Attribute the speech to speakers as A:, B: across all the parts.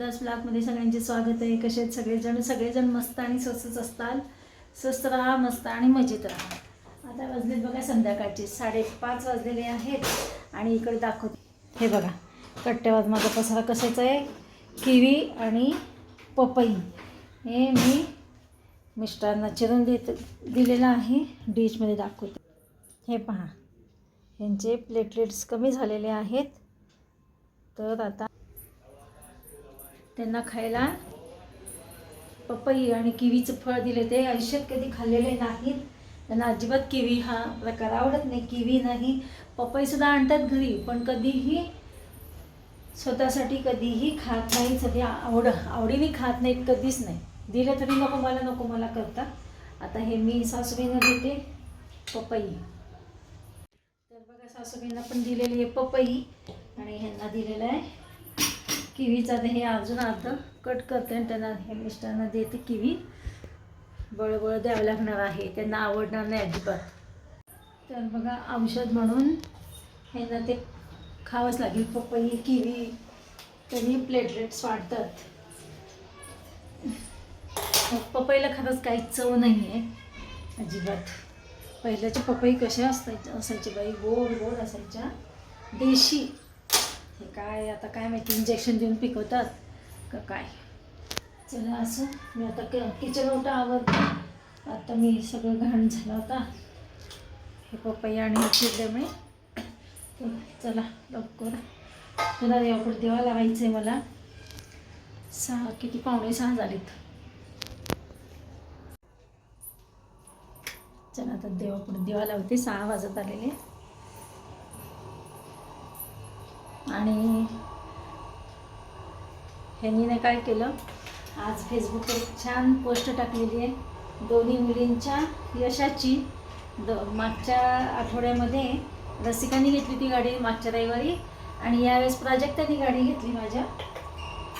A: सुद्धा ब्लॉगमध्ये सगळ्यांचे स्वागत आहे. कसे आहेत सगळेजण? सगळेजण मस्त आणि स्वस्तच असतात. स्वस्त राहा मस्त आणि मजेत राहा. आता वाजलेत बघा संध्याकाळचे. साडेपाच वाजलेले आहेत आणि इकडे दाखवते. हे बघा कट्ट्यावर माझा पसारा कशाचा आहे? किवी आणि पपई. हे मी मिस्टरांना चिरून देत दिलेलं आहे. डिशमध्ये दाखवते. हे पहा यांचे प्लेटलेट्स कमी झालेले आहेत. तर आता त्यांना खायला पपई आणि किवीचं फळ दिले ते. आयुष्यात कधी खाल्लेले नाहीत. त्यांना अजिबात किवी हा प्रकार आवडत नाही. किवी नाही. पपईसुद्धा आणतात घरी पण कधीही स्वतःसाठी कधीही खात नाही. सध्या आवड आवडीने खात नाहीत कधीच नाही. दिलं तरी नको मला नको मला करता. आता हे मी सासूबाईंना देते पपई. तर बघा सासूबाईंना पण दिलेली आहे पपई आणि ह्यांना दिलेलं आहे किवीचा तर हे अजून अर्धं कट करते आणि त्यांना हे मिस्टरांना देते किवी. बळबळ द्यावं लागणार आहे. त्यांना आवडणार नाही अजिबात. तर बघा औषध म्हणून ह्यांना ते खावंच लागेल. पपई किवी तरी प्लेटलेट्स वाढतात. मग पपईला खरंच काही चव नाही आहे अजिबात. पहिल्याच्या पपई कशा असायच्या असायच्या बाई? गोड गोड असायच्या. देशी. काय आता काय माहिती इंजेक्शन देऊन पिकवतात का काय? चला असं मी आता क किचन होता आवडते आता मी सगळं घाण झाला होता. हे पप्पाई आणि चिरल्यामुळे चला लवकर. तुला देवाकडे देवा लावायचं आहे मला. सहा किती पावणे सहा झालेत. चला आता देवापुढे देवा लावते. सहा वाजत आलेले. आणि ह्यांनी नाही काय केलं? आज फेसबुकवर छान पोस्ट टाकलेली आहे. दोन्ही मुलींच्या यशाची. द मागच्या आठवड्यामध्ये रसिकांनी घेतली ती गाडी मागच्या रविवारी आणि यावेळेस प्राजक्तानी गाडी घेतली माझ्या.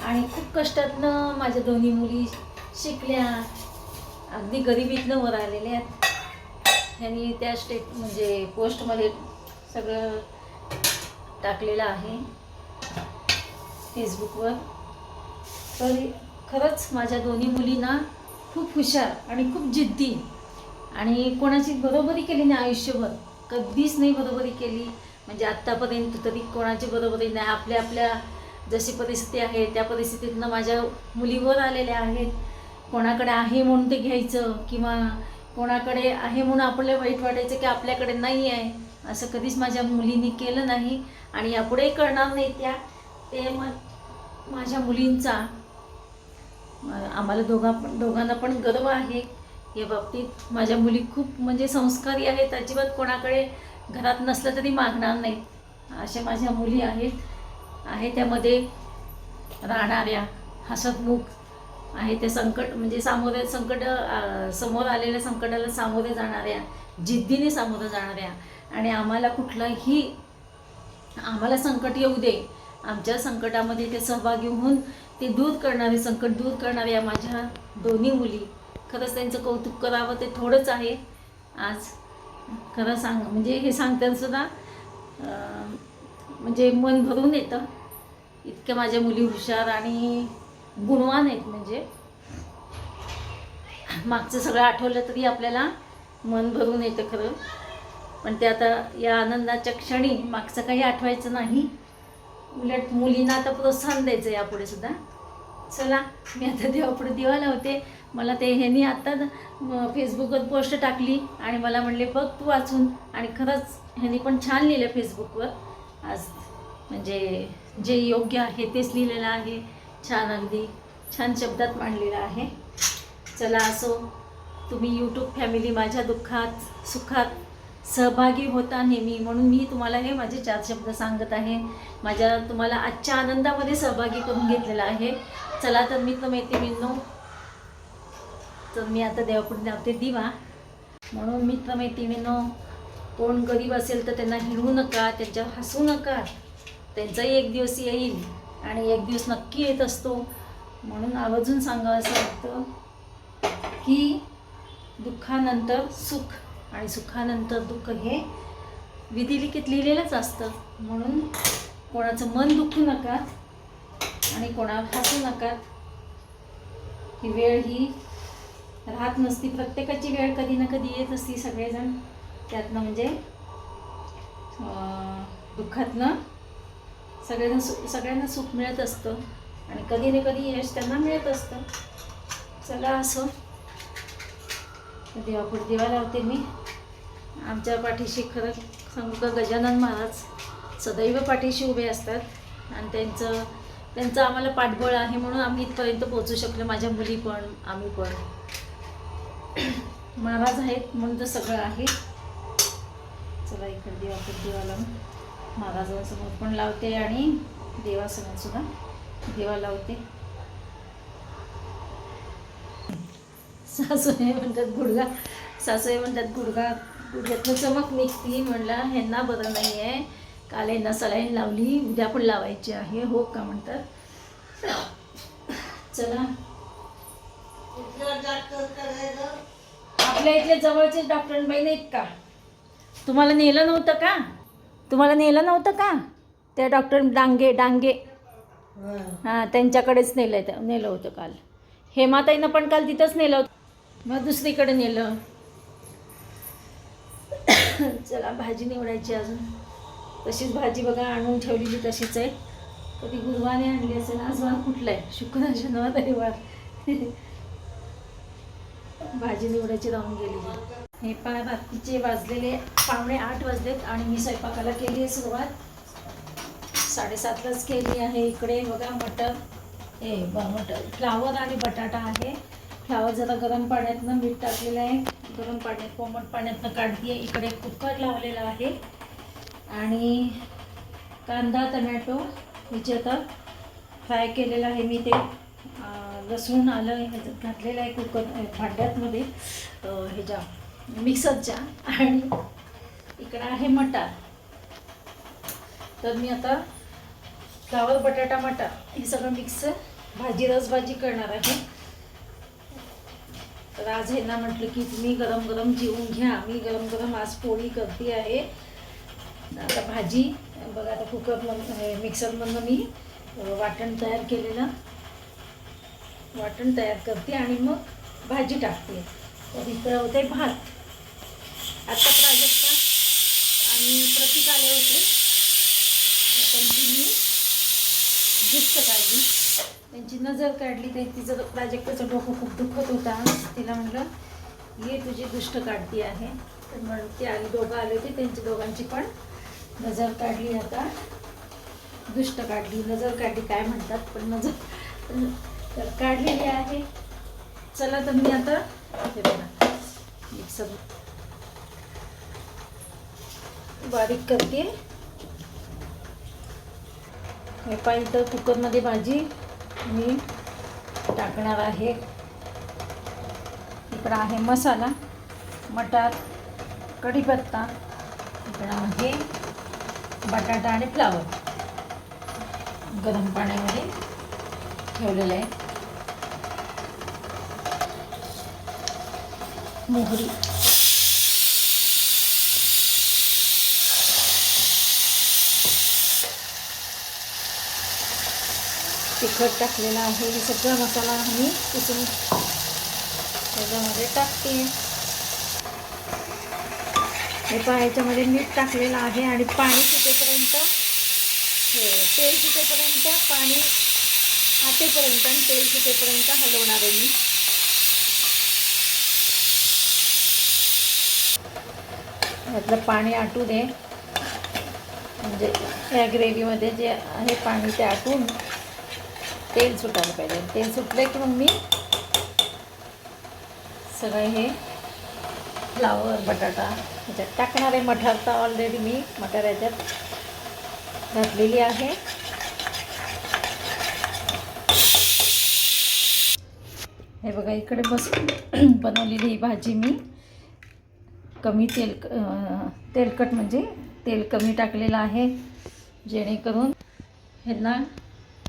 A: आणि खूप कष्टातनं माझ्या दोन्ही मुली शिकल्या. अगदी गरिबीतनं वर आलेल्या आहेत. ह्यांनी त्या स्टेट म्हणजे पोस्टमध्ये सगळं टाकलेलं आहे. फेसबुकवर तर खरंच माझ्या दोन्ही मुलींना खूप हुशार आणि खूप जिद्दी. आणि कोणाची बरोबरी केली नाही आयुष्यभर. कधीच नाही बरोबरी केली. म्हणजे आत्तापर्यंत तरी कोणाची बरोबरी नाही. आपल्या आपल्या जशी परिस्थिती आहे त्या परिस्थितीतनं माझ्या मुलीवर आलेल्या आहेत. कोणाकडे आहे म्हणून ते घ्यायचं किंवा कोणाकडे आहे म्हणून आपल्याला वाईट वाटायचं की आपल्याकडे नाही आहे असं कधीच माझ्या मुलींनी केलं नाही. आणि यापुढेही करणार नाही त्या ते मग माझ्या मुलींचा. आम्हाला दोघा पण दोघांना पण गर्व आहे. या बाबतीत माझ्या मुली खूप म्हणजे संस्कारी आहेत. अजिबात कोणाकडे घरात नसलं तरी मागणार नाहीत. अशा माझ्या मुली आहेत. आहे त्यामध्ये राहणाऱ्या हसतमुख आहे ते संकट म्हणजे सामोरे संकट समोर आलेल्या संकटाला सामोरे जाणाऱ्या जिद्दीने सामोरं जाणाऱ्या. आणि आम्हाला कुठलंही आम्हाला संकट येऊ दे. आमच्या संकटामध्ये ते सहभागी होऊन ते दूर करणारे संकट दूर करणाऱ्या माझ्या दोन्ही मुली. खरंच त्यांचं कौतुक करावं ते थोडंच आहे. आज खरं सांग म्हणजे हे सांगताना सुद्धा म्हणजे मन भरून येतं. इतक्या माझ्या मुली हुशार आणि गुणवान आहेत म्हणजे. मागचं सगळं आठवलं तरी आपल्याला मन भरून येतं खरं. पण ते आता या आनंदाच्या क्षणी मागचं काही आठवायचं नाही. उलट मुलींना आता प्रोत्साहन द्यायचं आहे यापुढे सुद्धा. चला मी आता देवापुढे दिवा लावते. मला ते ह्यांनी आत्ता फेसबुकवर पोस्ट टाकली आणि मला म्हणले बघ तू वाचून. आणि खरंच ह्यांनी पण छान लिहिलं फेसबुकवर आज म्हणजे जे योग्य आहे तेच लिहिलेलं आहे. छान अगदी छान शब्दात मांडलेलं आहे. चला असो तुम्ही यूट्यूब फॅमिली माझ्या दुःखात सुखात सहभागी होता नेहमी. म्हणून मी तुम्हाला हे माझे चार शब्द सांगत आहे. माझ्या तुम्हाला आजच्या आनंदामध्ये सहभागी करून घेतलेला आहे. चला तर मित्र मैत्रिणींनो तर मी आता देवापुढे लावते दिवा. म्हणून मित्र मैत्रिणींनो कोण गरीब असेल तर त्यांना हिणवू नका त्यांच्यावर हसू नका. त्यांचाही एक दिवस येईल आणि एक दिवस नक्की येत असतो. म्हणून आवर्जून सांगावं असं वाटतं की दुःखानंतर सुख. आणि सुखानंतर दुःख हे विधिलिखित लिहिलेलंच असतं. म्हणून कोणाचं मन दुखू नका आणि आणि कोणावर हसू नका ही वेळ ही राहत नसती. प्रत्येकाची वेळ कधी ना कधी येत असती सगळेजण. त्यातनं म्हणजे दुःखातनं सगळ्यांना सु सगळ्यांना सुख मिळत असतं. आणि कधी ना कधी यश त्यांना मिळत असतं. चला असो. देवापुढे दिवा लावते मी. आमच्या पाठीशी खरं सांगू का गजानन महाराज सदैव पाठीशी उभे असतात आणि त्यांचं त्यांचं आम्हाला पाठबळ आहे म्हणून आम्ही इथपर्यंत पोहोचू शकलो माझ्या मुली पण आम्ही पण. महाराज आहेत म्हणून तर सगळं आहे. चला इकडे देवापुढे देवा लावून महाराजांसमोर पण लावते आणि देवासनासुद्धा देवा लावते. सासूबाई म्हणतात गुडगा सासूबाई म्हणतात गुडगा गुडघ्यातनं चमक निघती म्हणला ह्यांना बरं नाही आहे काल यांना सलाईन लावली उद्या पण लावायची आहे. हो का म्हणतात. चला. आपल्या इथल्या जवळचे डॉक्टर बाई नाहीत का? तुम्हाला नेलं नव्हतं का? तुम्हाला नेलं नव्हतं का? त्या डॉक्टर डांगे डांगे. हां त्यांच्याकडेच नेलं नेलं होतं काल. हेमाताईनं पण काल तिथंच नेलं होतं. मग दुसरीकडे नेलं. चला भाजी निवडायची अजून. तशीच भाजी बघा आणून ठेवलेली तशीच आहे. कधी गुरुवाने आणली असेल आज वार कुठला आहे शुक्रवार शनिवार रविवार. भाजी निवडायची राहून गेलेली हे पा रात्रीचे वाजलेले पावणे आठ वाजलेत आणि मी स्वयंपाकाला केली आहे सुरुवात. साडेसातलाच केली आहे इकडे बघा मटर हे मटर फ्लावर आणि बटाटा आहे. फ्लावर जरा गरम पाण्यातनं मीठ टाकलेलं आहे. गरम पाण्यात कोमट पाण्यातनं काढते इकडे कुकर लावलेला आहे. आणि कांदा टमॅटो ह्याचे आता फ्राय केलेलं आहे मी ते. लसूण आलं ह्याच्यात घातलेलं आहे कुकर भांड्यातमध्ये. ह्याच्या मिक्सरच्या. आणि इकडं आहे मटार. तर मी आता फ्लावर बटाटा मटार हे सगळं मिक्स भाजी रसभाजी करणार आहे. तर आज ह्यांना म्हटलं की तुम्ही गरम गरम जेवून घ्या. मी गरम गरम आज पोळी करते आहे. आता भाजी बघा आता कुकरमधून मिक्सरमधनं मी वाटण तयार केलेलं. वाटण तयार करते आणि मग भाजी टाकते. तर इकडं होते भात. आता प्राजक्ता आणि प्रतीक आले होते. त्यांची मी दुष्ट काढली. त्यांची नजर काढली तर तिचं प्राजक्ताचं डोकं खूप दुखत होता. तिला म्हटलं ये तुझी दुष्ट काढती आहे. तर म्हणून ते आली दोघं आले होते. त्यांची दोघांची पण नजर काढली. आता दुष्ट काढली. नजर काढली काय म्हणतात पण नजर तर काढलेली आहे. चला तर मी आता हे बघा मिक्सर बारीक करते. हे पाहिजे तर कुकरमध्ये भाजी मी टाकणार आहे. इकडं आहे मसाला मटार कढीपत्ता इकडं आहे बटाटा आणि फ्लावर. गरम पाण्यामध्ये ठेवलेलं आहे. मोहरी. तिखट टाकलेला आहे. हे सगळा मसाला मी पुसून त्याच्यामध्ये टाकते. हे पायाच्यामध्ये मीठ टाकलेलं आहे आणि पाणी सुटेपर्यंत हे तेल सुटेपर्यंत पाणी आतेपर्यंत आणि तेल सुटेपर्यंत हलवणार आहे मी. यातलं पाणी आटू दे. म्हणजे या ग्रेव्हीमध्ये जे आहे पाणी ते आटून तेल सुटायला पाहिजे. तेल सुटलं की मग मी सगळं हे फ्लावर बटाटा ह्याच्यात टाकणार आहे. मटार तर ऑलरेडी मी मटार याच्यात घातलेली आहे. हे बघा इकडे बसून बनवलेली ही भाजी मी. कमी तेल तेलकट म्हणजे तेल कमी टाकलेलं आहे जेणेकरून ह्यांना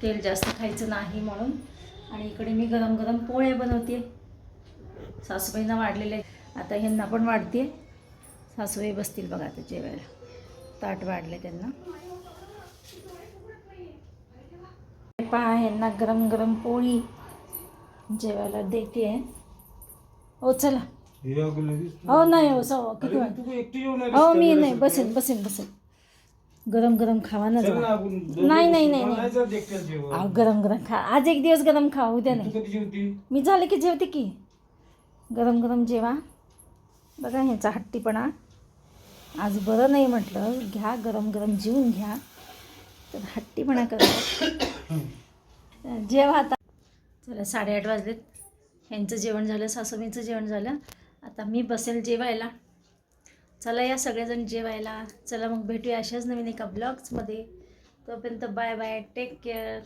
A: तेल जास्त खायचं नाही म्हणून. आणि इकडे मी गरम गरम पोळ्या बनवते. सासूबाईंना वाढलेले आता ह्यांना पण वाढते. सासूबाई बसतील बघा आता जेवायला. ताट वाढले त्यांना. पहा ह्यांना गरम गरम पोळी जेवायला देते. आहे हो चला.
B: हे
A: नाही हो किती हो मी? नाही बसेल बसेल बसेल. गरम गरम खावा ना जरा. नाही, नाही, नाही, नाही. अहो गरम गरम खा. आज एक दिवस गरम खा उद्या नाही. मी झाले की जेवते की. गरम गरम जेवा. बघा ह्याचा हट्टीपणा. आज बरं नाही म्हटलं. घ्या गरम गरम जेवून घ्या. तर हट्टीपणा करतात जेवा आता. चला साडेआठ वाजलेत. ह्यांचं जेवण झालं सासूमीचं जेवण झालं. आता मी बसेल जेवायला. चला या सगळेजण जेवायला. चला मग भेटूया अशाच नवीन एका ब्लॉग्समध्ये तोपर्यंत बाय बाय टेक केअर